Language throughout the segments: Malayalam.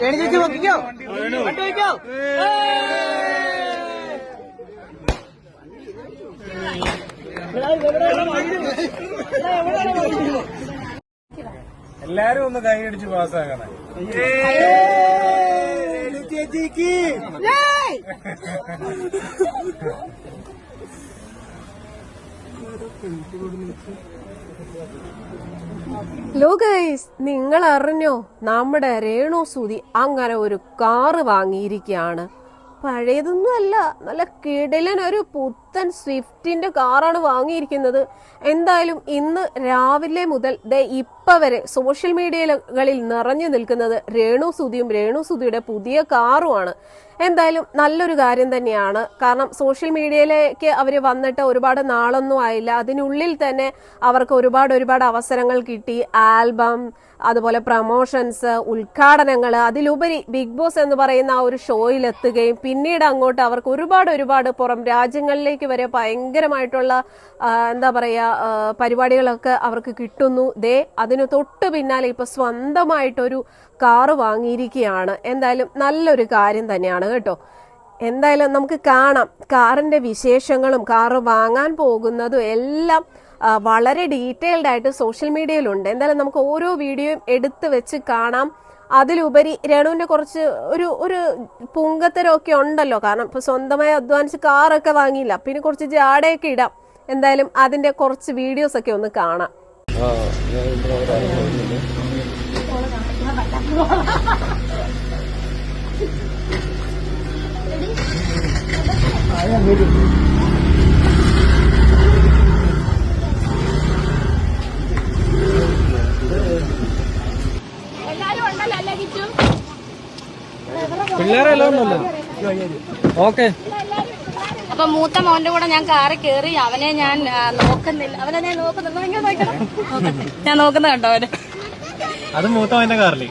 രേണു ചേച്ചി നോക്കിക്കോ വണ്ടി വെക്കോ എല്ലാരും ഒന്ന് കൈ അടിച്ച് പാസ്സാക്കണേ ചേച്ചിക്ക്. ഹലോ ഗൈസ് നിങ്ങൾ അറിഞ്ഞോ നമ്മുടെ രേണു സുതി അങ്ങനെ ഒരു കാറ് വാങ്ങിയിരിക്കുകയാണ്. പഴയതൊന്നും അല്ല. നല്ല കിടിലൻ ഒരു പുത്തൻ സ്വിഫ്റ്റിന്റെ കാറാണ് വാങ്ങിയിരിക്കുന്നത്. എന്തായാലും ഇന്ന് രാവിലെ മുതൽ ദേ ഇപ്പ വരെ സോഷ്യൽ മീഡിയകളിൽ നിറഞ്ഞു നിൽക്കുന്നത് രേണു സുതിയും രേണു സുതിയുടെ പുതിയ കാറുമാണ്. എന്തായാലും നല്ലൊരു കാര്യം തന്നെയാണ്. കാരണം സോഷ്യൽ മീഡിയയിലേക്ക് അവർ വന്നിട്ട് ഒരുപാട് നാളൊന്നും ആയില്ല. അതിനുള്ളിൽ തന്നെ അവർക്ക് ഒരുപാട് ഒരുപാട് അവസരങ്ങൾ കിട്ടി. ആൽബം അതുപോലെ പ്രമോഷൻസ് ഉദ്ഘാടനങ്ങൾ അതിലുപരി ബിഗ് ബോസ് എന്ന് പറയുന്ന ആ ഒരു ഷോയിൽ എത്തുകയും പിന്നീട് അങ്ങോട്ട് അവർക്ക് ഒരുപാട് ഒരുപാട് പുറം രാജ്യങ്ങളിലേക്ക് വരെ ഭയങ്കരമായിട്ടുള്ള എന്താ പറയുക പരിപാടികളൊക്കെ അവർക്ക് കിട്ടുന്നു. ദേ അതിന് തൊട്ട് പിന്നാലെ ഇപ്പോൾ സ്വന്തമായിട്ടൊരു കാറ് വാങ്ങിയിരിക്കുകയാണ്. എന്തായാലും നല്ലൊരു കാര്യം തന്നെയാണ് കേട്ടോ. എന്തായാലും നമുക്ക് കാണാം. കാറിന്റെ വിശേഷങ്ങളും കാറ് വാങ്ങാൻ പോകുന്നതും എല്ലാം വളരെ ഡീറ്റെയിൽഡ് ആയിട്ട് സോഷ്യൽ മീഡിയയിലുണ്ട്. എന്തായാലും നമുക്ക് ഓരോ വീഡിയോയും എടുത്ത് വെച്ച് കാണാം. അതിലുപരി രേണുവിന്റെ കുറച്ച് ഒരു ഒരു പൂങ്കത്തരമൊക്കെ ഉണ്ടല്ലോ. കാരണം ഇപ്പൊ സ്വന്തമായി അധ്വാനിച്ച് കാറൊക്കെ വാങ്ങിയില്ല. പിന്നെ കുറച്ച് ജാടയൊക്കെ ഇടാം. എന്തായാലും അതിന്റെ കുറച്ച് വീഡിയോസ് ഒക്കെ ഒന്ന് കാണാം. പിള്ളേരെല്ലാം ഉണ്ടല്ലോ ഓക്കെ. അപ്പൊ മൂത്ത മോന്റെ കൂടെ ഞാൻ കാറി കേറി അവനെ ഞാൻ നോക്കുന്നില്ല. അവനെ ഞാൻ നോക്കുന്നില്ല. ഇങ്ങനെ നോക്കണം. നോക്കട്ടെ. ഞാൻ നോക്കുന്ന കണ്ടോ അവനെ? അത് മൂത്ത മോന്റെ കാറിൽ.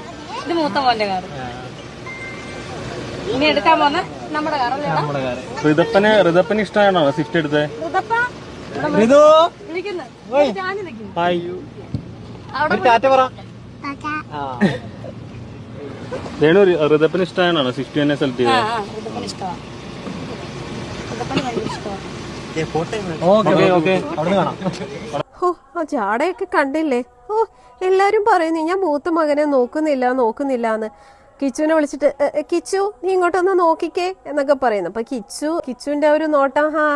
ഇത് മൂത്ത മോന്റെ കാറ്. ഇനി എടുക്കാൻ പോന്ന നമ്മുടെ കാറല്ലേ ഋതപ്പന് ഋതപ്പന് ഇഷ്ടമാണോ സ്വിഫ്റ്റ് രേണു ഋതപ്പന് ഇഷ്ടമാണോ സ്വിഫ്റ്റ് തന്നെ സെലക്ട് ആ ചെയ്തത് ആ ഋതുപ്പന് ഇഷ്ടമാണ് ഋതുപ്പന് ഭയങ്കര ഇഷ്ടമാണ് ഓക്കെ ഓക്കെ അവിടെ കാണാം ഓ ആ ജാടയൊക്കെ കണ്ടില്ലേ? ഓ എല്ലാരും പറയുന്നു ഞാൻ മൂത്ത മകനെ നോക്കുന്നില്ല നോക്കുന്നില്ല എന്ന് കിച്ചുവിനെ വിളിച്ചിട്ട് "എ, എ, കിച്ചു നീ ഇങ്ങോട്ടൊന്ന് നോക്കിക്കേ എന്നൊക്കെ പറയുന്നു. അപ്പൊ കിച്ചു കിച്ചുവിന്റെ ഒരു നോട്ടം ഹാ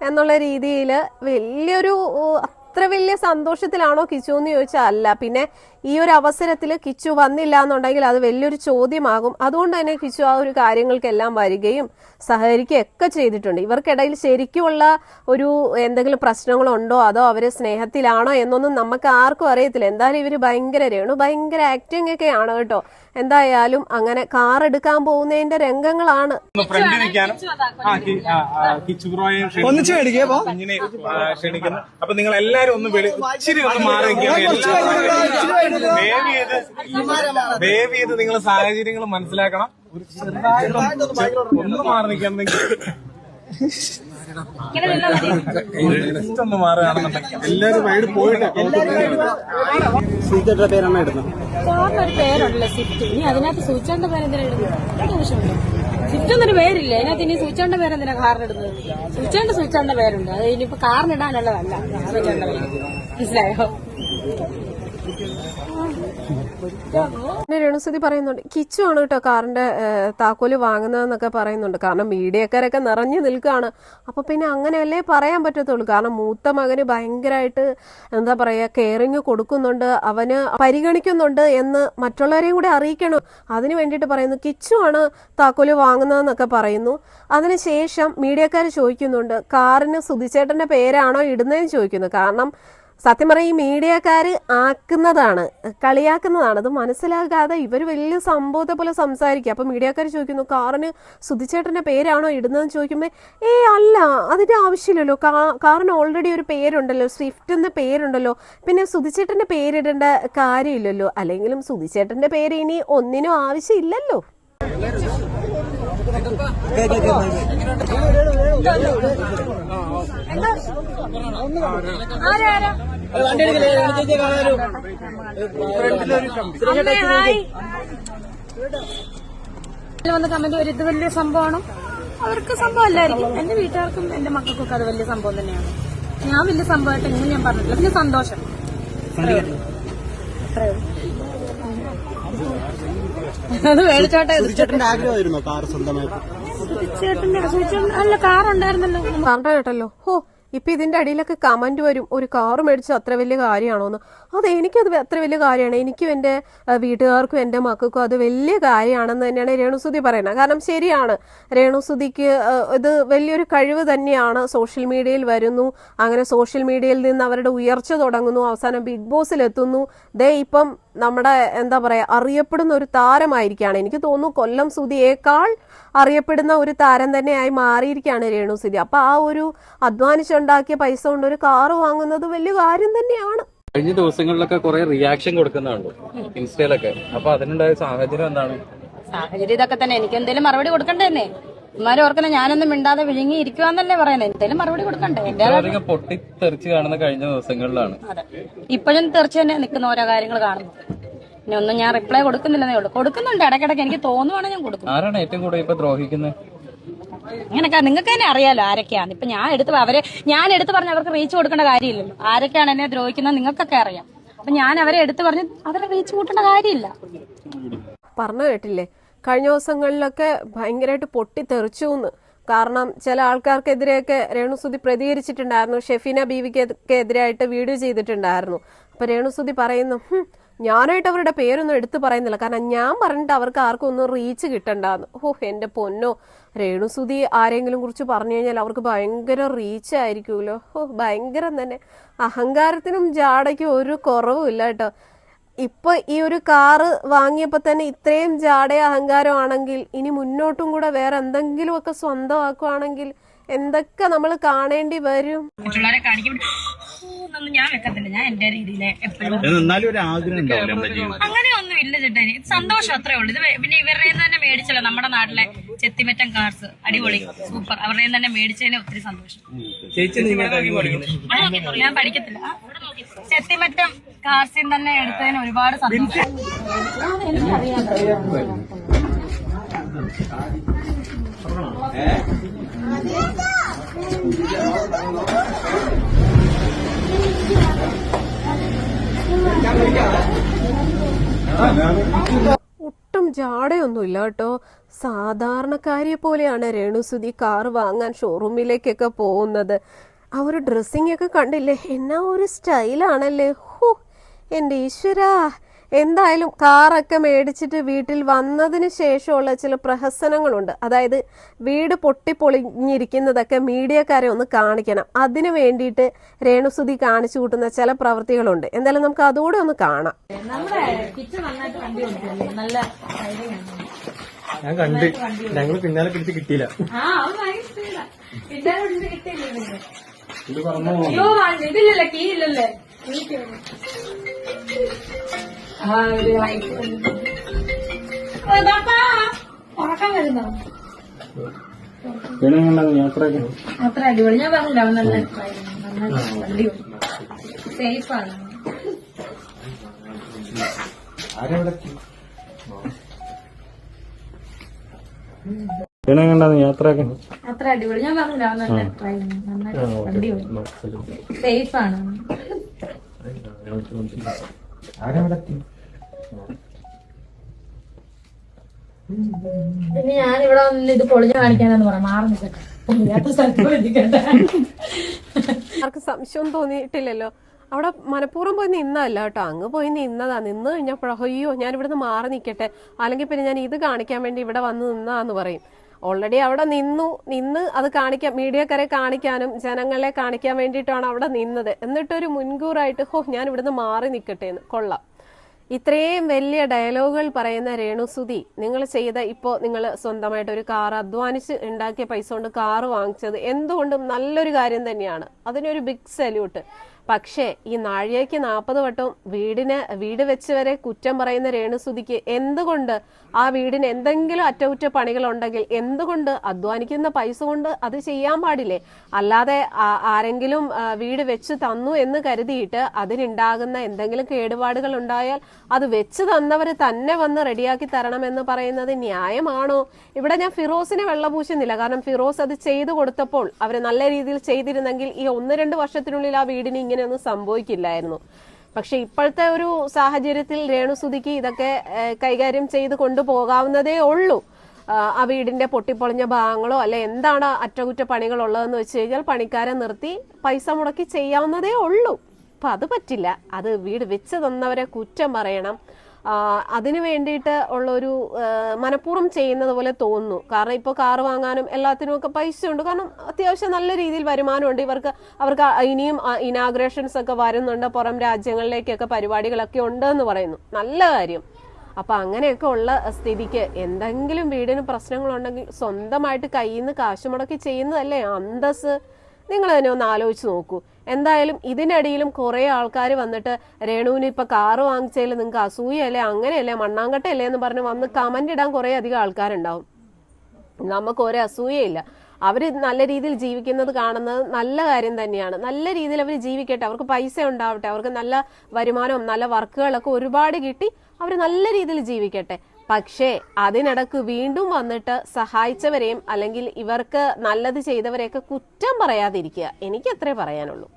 എന്നുള്ള രീതിയിൽ വലിയൊരു അത്ര വലിയ സന്തോഷത്തിലാണോ കിച്ചു എന്ന് ചോദിച്ചാൽ അല്ല പിന്നെ ഈ ഒരു അവസരത്തിൽ കിച്ചു വന്നില്ല എന്നുണ്ടെങ്കിൽ അത് വലിയൊരു ചോദ്യമാകും. അതുകൊണ്ട് തന്നെ കിച്ചു ആ ഒരു കാര്യങ്ങൾക്കെല്ലാം വരികയും സഹകരിക്കുകയൊക്കെ ചെയ്തിട്ടുണ്ട്. ഇവർക്കിടയിൽ ശരിക്കുമുള്ള ഒരു എന്തെങ്കിലും പ്രശ്നങ്ങളുണ്ടോ? അതോ അവർ സ്നേഹത്തിലാണോ എന്നൊന്നും നമുക്ക് ആർക്കും അറിയത്തില്ല. എന്തായാലും ഇവർ ഭയങ്കര രേണു ഭയങ്കര ആക്ടിങ് ആണ് കേട്ടോ. എന്തായാലും അങ്ങനെ കാർ എടുക്കാൻ പോകുന്നതിന്റെ രംഗങ്ങളാണ്. ഒന്നിച്ചു നിൽക്കാനും. കിച്ചുബ്രോയെ ഒന്നിച്ച് മേടിക്കേ പോ. കുഞ്ഞിനെ ആ, ക്ഷണിക്കുന്നു. അപ്പൊ നിങ്ങൾ എല്ലാരും ഒന്ന് വെളി ഇച്ചിരി ഒന്ന് മാറി ചെയ്ത് ചെയ്ത് നിങ്ങൾ സാഹചര്യങ്ങൾ മനസ്സിലാക്കണം. ഒരു ചെറുതായിട്ട് ഒന്ന് മാറി നിൽക്കണമെങ്കിൽ ഒന്ന് മാറുകയാണെന്നുണ്ടെങ്കിൽ എല്ലാരും വൈഡ് പോയിട്ട് സീറ്റയുടെ പേരാണ് ഇടുന്നത് സാറിനൊരു പേരുണ്ടല്ലോ സ്വിഫ്റ്റ് ഇനി അതിനകത്ത് സൂചിച്ചോണ്ട പേര് ഒരു ഇടുന്നത് ആവശ്യമുണ്ട് പേരില്ല? അതിനകത്ത് ഇനി സൂചിച്ചോണ്ട പേര് എന്തിനാ കാറിനിടുന്നത് സൂചിച്ചോണ്ട സൂചിച്ചോണ്ട പേരുണ്ട്. അത് ഇനിയിപ്പോ കാറിനിടാനുള്ളതല്ല മനസ്സിലായോ? രേണുസുതി പറയുന്നുണ്ട് കിച്ചു ആണ് കേട്ടോ കാറിന്റെ താക്കോൽ വാങ്ങുന്നതെന്നൊക്കെ പറയുന്നുണ്ട്. കാരണം മീഡിയക്കാരൊക്കെ നിറഞ്ഞു നിൽക്കുകയാണ്. അപ്പൊ പിന്നെ അങ്ങനെയല്ലേ പറയാൻ പറ്റത്തുള്ളൂ. കാരണം മൂത്ത മകന് ഭയങ്കരമായിട്ട് എന്താ പറയാ കെയറിങ് കൊടുക്കുന്നുണ്ട് അവന് പരിഗണിക്കുന്നുണ്ട് എന്ന് മറ്റുള്ളവരെയും കൂടി അറിയിക്കണം. അതിന് വേണ്ടിയിട്ട് പറയുന്നു കിച്ചു ആണ് താക്കോൽ വാങ്ങുന്നതെന്നൊക്കെ പറയുന്നു. അതിനുശേഷം മീഡിയക്കാർ ചോദിക്കുന്നുണ്ട് കാറിന് സുധിച്ചേട്ടന്റെ പേരാണോ ഇടുന്നതെന്ന് ചോദിക്കുന്നു. കാരണം സത്യം പറഞ്ഞാൽ ഈ മീഡിയക്കാര് ആക്കുന്നതാണ് കളിയാക്കുന്നതാണ്. അത് മനസ്സിലാകാതെ ഇവർ വലിയ സംഭവത്തെ പോലെ സംസാരിക്കുക അപ്പൊ മീഡിയക്കാർ ചോദിക്കുന്നു കാറിന് സുധിച്ചേട്ടന്റെ പേരാണോ ഇടുന്നതെന്ന് ചോദിക്കുമ്പോൾ ഏ അല്ല അതിന്റെ ആവശ്യമില്ലല്ലോ. കാറിന് ഓൾറെഡി ഒരു പേരുണ്ടല്ലോ സ്വിഫ്റ്റ് എന്ന പേരുണ്ടല്ലോ. പിന്നെ സുധിച്ചേട്ടന്റെ പേരിടേണ്ട കാര്യമില്ലല്ലോ. അല്ലെങ്കിലും സുധിച്ചേട്ടന്റെ പേര് ഇനി ഒന്നിനും ആവശ്യമില്ലല്ലോ. വണ്ടി വന്ന് കമന്റ് വരും ഇത് വലിയ സംഭവമാണ്. അവർക്ക് സംഭവമല്ലായിരിക്കും. എന്റെ വീട്ടുകാർക്കും എന്റെ മക്കൾക്കൊക്കെ അത് വലിയ സംഭവം തന്നെയാണ്. ഞാൻ വലിയ സംഭവമായിട്ട് എങ്ങനെ ഞാൻ പറഞ്ഞിട്ടില്ല. പിന്നെ സന്തോഷം. അത് മേടിച്ചോട്ടെ ആഗ്രഹമായിരുന്നോ കാർ സ്വന്തമായിട്ട്. ചേട്ടന്റെ കാർ ഉണ്ടായിരുന്നല്ലോ. കേട്ടല്ലോ ഹോ ഇപ്പൊ ഇതിന്റെ അടിയിലൊക്കെ കമന്റ് വരും. ഒരു കാർ മേടിച്ച അത്ര വലിയ കാര്യമാണോന്ന്. അത് എനിക്കത് അത്ര വലിയ കാര്യമാണ്. എനിക്കും എന്റെ വീട്ടുകാർക്കും എന്റെ മക്കൾക്കും അത് വലിയ കാര്യമാണെന്ന് തന്നെയാണ് രേണുസുതി പറയുന്നത്. കാരണം ശരിയാണ്. രേണുസുതിക്ക് ഇത് വലിയൊരു കഴിവ് തന്നെയാണ്. സോഷ്യൽ മീഡിയയിൽ വരുന്നു. അങ്ങനെ സോഷ്യൽ മീഡിയയിൽ നിന്ന് അവരുടെ ഉയർച്ച തുടങ്ങുന്നു. അവസാനം ബിഗ് ബോസിൽ എത്തുന്നു ദേ ഇപ്പം നമ്മുടെ എന്താ പറയാ അറിയപ്പെടുന്ന ഒരു താരമായിരിക്കുകയാണ് എനിക്ക് തോന്നുന്നു കൊല്ലം സുതിയേക്കാൾ അറിയപ്പെടുന്ന ഒരു താരം തന്നെയായി മാറിയിരിക്കുകയാണ് രേണു സുതി അപ്പൊ ആ ഒരു അധ്വാനിച്ചുണ്ടാക്കിയ പൈസ കൊണ്ട് ഒരു കാറ് വാങ്ങുന്നത് വലിയ കാര്യം തന്നെയാണ്. കഴിഞ്ഞ ദിവസങ്ങളിലൊക്കെ കുറെ റിയാക്ഷൻ കൊടുക്കുന്നുണ്ട്? ഇൻസ്റ്റയിലൊക്കെ. അപ്പൊ അതിനുണ്ടായ സാഹചര്യം എന്താണ്? സാഹചര്യം ഇതൊക്കെ തന്നെ. എനിക്ക് എന്തെങ്കിലും മറുപടി കൊടുക്കണ്ടേ തന്നെ ഇമാരും ഓർക്കുന്ന ഞാനൊന്നും മിണ്ടാതെ വിഴുങ്ങി ഇരിക്കുവാന്നല്ലേ പറയുന്നത് എന്തെങ്കിലും മറുപടി കൊടുക്കണ്ടേ? എന്റെ പൊട്ടിത്തെറിച്ച് കാണുന്ന കഴിഞ്ഞ ദിവസങ്ങളിലാണ്. അതെ. ഇപ്പോഴും തെറിച്ച് തന്നെ നിൽക്കുന്ന ഓരോ കാര്യങ്ങൾ കാണുന്നു. പിന്നെ ഒന്നും ഞാൻ റിപ്ലൈ കൊടുക്കുന്നില്ലെന്നേ ഉള്ളൂ. കൊടുക്കുന്നുണ്ട്. ഇടയ്ക്കിടയ്ക്ക് എനിക്ക് തോന്നുവാണെങ്കിൽ ഞാൻ കൊടുക്കും ആരാണ് ഏറ്റവും കൂടുതൽ ഇപ്പൊ ദ്രോഹിക്കുന്നത് അങ്ങനെയൊക്കെ നിങ്ങൾക്ക് തന്നെ അറിയാലോ ആരൊക്കെയാണ് ഇപ്പൊ ഞാൻ എടുത്ത് അവരെ ഞാൻ എടുത്ത് പറഞ്ഞ അവർക്ക് റീച്ച് കൊടുക്കേണ്ട കാര്യമില്ലല്ലോ. ആരൊക്കെയാണ് എന്നെ ദ്രോഹിക്കുന്നത് നിങ്ങൾക്കൊക്കെ അറിയാം. അപ്പൊ ഞാൻ അവരെ എടുത്ത് പറഞ്ഞ് അവരെ റീച്ച് കൂട്ടേണ്ട കാര്യമില്ല. പറഞ്ഞു കേട്ടില്ലേ? കഴിഞ്ഞ ദിവസങ്ങളിലൊക്കെ ഭയങ്കരമായിട്ട് പൊട്ടിത്തെറിച്ചു എന്ന് കാരണം ചില ആൾക്കാർക്കെതിരെയൊക്കെ രേണുസുതി പ്രതികരിച്ചിട്ടുണ്ടായിരുന്നു. ഷെഫീന ബീവിക്ക് എതിരായിട്ട് വീഡിയോ ചെയ്തിട്ടുണ്ടായിരുന്നു. അപ്പൊ രേണുസുതി പറയുന്നു ഞാനായിട്ട് അവരുടെ പേരൊന്നും എടുത്തു പറയുന്നില്ല. കാരണം ഞാൻ പറഞ്ഞിട്ട് അവർക്ക് ആർക്കും ഒന്നും റീച്ച് കിട്ടണ്ടെന്ന്. ഓ എന്റെ പൊന്നോ. രേണുസുതി ആരെങ്കിലും കുറിച്ച് പറഞ്ഞു കഴിഞ്ഞാൽ അവർക്ക് ഭയങ്കര റീച്ച് ആയിരിക്കുമല്ലോ ഓ ഭയങ്കരം തന്നെ. അഹങ്കാരത്തിനും ജാടയ്ക്കും ഒരു കുറവും ഇല്ല കേട്ടോ. ഇപ്പൊ ഈ ഒരു കാറ് വാങ്ങിയപ്പോ തന്നെ ഇത്രയും ജാട അഹങ്കാരമാണെങ്കിൽ ഇനി മുന്നോട്ടും കൂടെ വേറെ എന്തെങ്കിലും ഒക്കെ സ്വന്തമാക്കുവാണെങ്കിൽ എന്തൊക്കെ നമ്മൾ കാണേണ്ടി വരും? മറ്റുള്ളവരെ കാണിക്കും ഒന്നും ഞാൻ വെക്കത്തില്ല. ഞാൻ എന്റെ രീതിയിലെ എപ്പോഴും എന്നാലും ഒരു ആഗ്രഹം ഉണ്ടാവില്ല നമ്മുടെ ജീവിതത്തിൽ? അങ്ങനെയൊന്നും ഇല്ല ചേട്ടാ. സന്തോഷം അത്രേ ഉള്ളൂ. ഇത് പിന്നെ ഇവരുടെ തന്നെ മേടിച്ചല്ലോ. നമ്മുടെ നാട്ടിലെ ചെത്തിമറ്റം കാർസ് അടിപൊളി സൂപ്പർ അവരുടെ തന്നെ മേടിച്ചതിന് ഒത്തിരി സന്തോഷം. ഞാൻ പഠിക്കത്തില്ല. ചെത്തിമറ്റം കാർസിൻ തന്നെ എടുത്തതിന് ഒരുപാട് സന്തോഷം. ഒട്ടും ജാടയൊന്നുമില്ല കേട്ടോ. സാധാരണക്കാരിയെ പോലെയാണ് രേണുസുതി കാർ വാങ്ങാൻ ഷോറൂമിലേക്കൊക്കെ പോകുന്നത്. ആ ഒരു ഡ്രസ്സിംഗ് ഒക്കെ കണ്ടില്ലേ? എന്നാ ഒരു സ്റ്റൈലാണല്ലേ ഹോ എന്റെ ഈശ്വരാ. എന്തായാലും കാറൊക്കെ മേടിച്ചിട്ട് വീട്ടിൽ വന്നതിന് ശേഷമുള്ള ചില പ്രഹസനങ്ങളുണ്ട്. അതായത് വീട് പൊട്ടിപ്പൊളിഞ്ഞിരിക്കുന്നതൊക്കെ മീഡിയക്കാരെ ഒന്ന് കാണിക്കണം. അതിനു വേണ്ടിയിട്ട് രേണുസുതി കാണിച്ചു കൂട്ടുന്ന ചില പ്രവൃത്തികളുണ്ട്. എന്തായാലും നമുക്ക് അതുകൂടെ ഒന്ന് കാണാം. ഞാൻ കണ്ട്. ഞങ്ങൾ പിന്നാലെ പിടിച്ച് കിട്ടിയില്ല. സ്പീഡാ കിട്ടാൻ അയ്യോ വണ്ടി ഇതില്ലല്ലേ കീ ഇല്ലല്ലേ ഉറക്കം വരുന്നോ? യാത്രയൊക്കെ അത്ര അടിപൊളി. ഞാൻ പറഞ്ഞില്ല അവൻ നല്ല നന്നായിട്ട് വണ്ടി സേഫാണ് യാത്രയൊക്കെ? അത്ര അടിപൊളി. ഞാൻ പറഞ്ഞില്ല നല്ല ഡ്രൈവിംഗ് നന്നായിട്ട് വണ്ടി സേഫാണ് പിന്നെ ഞാൻ ഇവിടെ വന്നില്ല ഇത് പൊളിഞ്ഞു കാണിക്കാനെന്ന് പറയാം മാറി നിൽക്കട്ടെ. പൊളിയാത്ത സ്ഥലത്ത് പോയി നിൽക്കട്ടെ ആർക്കും സംശയം തോന്നിയിട്ടില്ലല്ലോ. അവിടെ മനഃപൂർവം പോയി നിന്നതല്ല കേട്ടോ. അങ്ങ് പോയി നിന്നതാ. നിന്ന് കഴിഞ്ഞപ്പോഴോ അയ്യോ ഞാൻ ഇവിടുന്ന് മാറി നിൽക്കട്ടെ. അല്ലെങ്കിൽ പിന്നെ ഞാൻ ഇത് കാണിക്കാൻ വേണ്ടി ഇവിടെ വന്ന് നിന്നാന്ന് പറയും. ഓൾറെഡി അവിടെ നിന്നു നിന്ന് അത് കാണിക്കാൻ മീഡിയക്കാരെ കാണിക്കാനും ജനങ്ങളെ കാണിക്കാൻ വേണ്ടിയിട്ടാണ് അവിടെ നിന്നത്. എന്നിട്ടൊരു മുൻകൂറായിട്ട് ഹോ ഞാൻ ഇവിടുന്ന് മാറി നിൽക്കട്ടെ എന്ന്. കൊള്ളാം. ഇത്രയും വലിയ ഡയലോഗുകൾ പറയുന്ന രേണുസുതി നിങ്ങൾ ചെയ്ത ഇപ്പോൾ നിങ്ങൾ സ്വന്തമായിട്ട് ഒരു കാർ അധ്വാനിച്ച് ഉണ്ടാക്കിയ പൈസ കൊണ്ട് കാർ വാങ്ങിച്ചത് എന്തുകൊണ്ടും നല്ലൊരു കാര്യം തന്നെയാണ്. അതിനൊരു ബിഗ് സല്യൂട്ട് പക്ഷേ ഈ നാഴികയ്ക്ക് നാൽപ്പത് വട്ടം വീടിന് വീട് വെച്ച് വരെ കുറ്റം പറയുന്ന രേണുസുതിക്ക് എന്തുകൊണ്ട് ആ വീടിന് എന്തെങ്കിലും അറ്റകുറ്റപ്പണികൾ ഉണ്ടെങ്കിൽ എന്തുകൊണ്ട് അധ്വാനിക്കുന്ന പൈസ കൊണ്ട് അത് ചെയ്യാൻ പാടില്ലേ? അല്ലാതെ ആരെങ്കിലും വീട് വെച്ച് തന്നു എന്ന് കരുതിയിട്ട് അതിനുണ്ടാകുന്ന എന്തെങ്കിലും കേടുപാടുകൾ ഉണ്ടായാൽ അത് വെച്ച് തന്നവർ തന്നെ വന്ന് റെഡിയാക്കി തരണം എന്ന് പറയുന്നത് ന്യായമാണോ? ഇവിടെ ഞാൻ ഫിറോസിനെ വെള്ളപൂശുന്നില്ല. കാരണം ഫിറോസ് അത് ചെയ്തു കൊടുത്തപ്പോൾ അവർ നല്ല രീതിയിൽ ചെയ്തിരുന്നെങ്കിൽ ഈ ഒന്ന് രണ്ട് വർഷത്തിനുള്ളിൽ ആ വീടിന് ഇങ്ങനെയൊന്നും സംഭവിക്കില്ലായിരുന്നു. പക്ഷെ ഇപ്പോഴത്തെ ഒരു സാഹചര്യത്തിൽ രേണുസുതിക്ക് ഇതൊക്കെ കൈകാര്യം ചെയ്ത് കൊണ്ടുപോകാവുന്നതേ ഉള്ളൂ. ആ, വീടിന്റെ പൊട്ടിപ്പൊളിഞ്ഞ ഭാഗങ്ങളോ അല്ലെ എന്താണ് അറ്റകുറ്റപ്പണികൾ ഉള്ളതെന്ന് വെച്ച് കഴിഞ്ഞാൽ പണിക്കാരെ നിർത്തി പൈസ മുടക്കി ചെയ്യാവുന്നതേ ഉള്ളൂ. അപ്പൊ അത് പറ്റില്ല. അത് വീട് വെച്ച് തന്നവരെ കുറ്റം പറയണം. അതിന് വേണ്ടിയിട്ട് ഉള്ളൊരു ആ, മനഃപൂർവം ചെയ്യുന്നത് പോലെ തോന്നുന്നു. കാരണം ഇപ്പോൾ കാറ് വാങ്ങാനും എല്ലാത്തിനും ഒക്കെ പൈസ ഉണ്ട് കാരണം അത്യാവശ്യം നല്ല രീതിയിൽ വരുമാനമുണ്ട്. ഇവർക്ക് അവർക്ക് ഇനിയും ഇനാഗ്രേഷൻസ് ഒക്കെ വരുന്നുണ്ട്. പുറം രാജ്യങ്ങളിലേക്കൊക്കെ പരിപാടികളൊക്കെ ഉണ്ട് എന്ന് പറയുന്നു. നല്ല കാര്യം. അപ്പൊ അങ്ങനെയൊക്കെ ഉള്ള സ്ഥിതിക്ക് എന്തെങ്കിലും വീടിന് പ്രശ്നങ്ങളുണ്ടെങ്കിൽ സ്വന്തമായിട്ട് കയ്യിൽ നിന്ന് കാശ് മുടക്കി ചെയ്യുന്നതല്ലേ? അന്തസ് നിങ്ങൾ തന്നെ ഒന്ന് ആലോചിച്ച് നോക്കൂ. എന്തായാലും ഇതിനിടയിലും കുറെ ആൾക്കാർ വന്നിട്ട് രേണുവിന് ഇപ്പൊ കാറ് വാങ്ങിച്ചതിൽ നിങ്ങൾക്ക് അസൂയല്ലേ അങ്ങനെയല്ലേ? മണ്ണാങ്കട്ടയല്ലേ? എന്ന് പറഞ്ഞ് വന്ന് കമന്റ് ഇടാൻ കുറെ അധികം ആൾക്കാരുണ്ടാവും. നമുക്ക് ഒരേ അസൂയയില്ല. അവർ നല്ല രീതിയിൽ ജീവിക്കുന്നത് കാണുന്നത് നല്ല കാര്യം തന്നെയാണ്. നല്ല രീതിയിൽ അവർ ജീവിക്കട്ടെ. അവർക്ക് പൈസ ഉണ്ടാവട്ടെ. അവർക്ക് നല്ല വരുമാനവും നല്ല വർക്കുകളൊക്കെ ഒരുപാട് കിട്ടി. അവർ നല്ല രീതിയിൽ ജീവിക്കട്ടെ. പക്ഷേ അതിനിടക്ക് വീണ്ടും വന്നിട്ട് സഹായിച്ചവരെയും അല്ലെങ്കിൽ ഇവർക്ക് നല്ലത് ചെയ്തവരെയൊക്കെ കുറ്റം പറയാതിരിക്കുക. എനിക്ക് അത്രേ പറയാനുള്ളൂ.